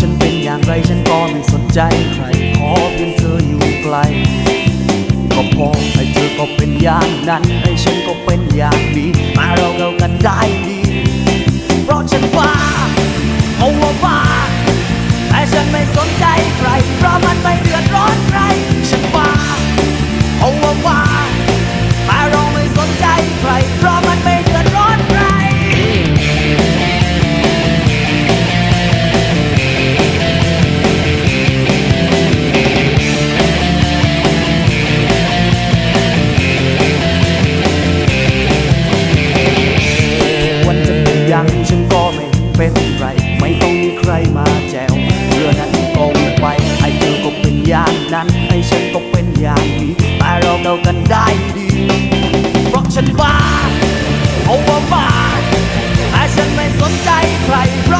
ฉันเป็นอย่างไรฉันก็ไม่สนใจใคร ขอเพียงเธออยู่ไกล ก็พอให้เธอก็เป็นอย่างนั้น ให้ฉันก็เป็นอย่างนี้ มาเราเรากันได้ดี เพราะฉันว่า จะเป็นอย่างฉันก็ไม่เป็นไร ไม่ต้องมีใครมาแจวเรือนั้นก็วิ่งไปให้เธอก็เป็นอย่างนั้นให้ฉันก็เป็นอย่างนี้แต่เราเดากันได้ดีเพราะฉันว่าเอาว่าบ้าแต่ฉันไม่สนใจใครเพราะ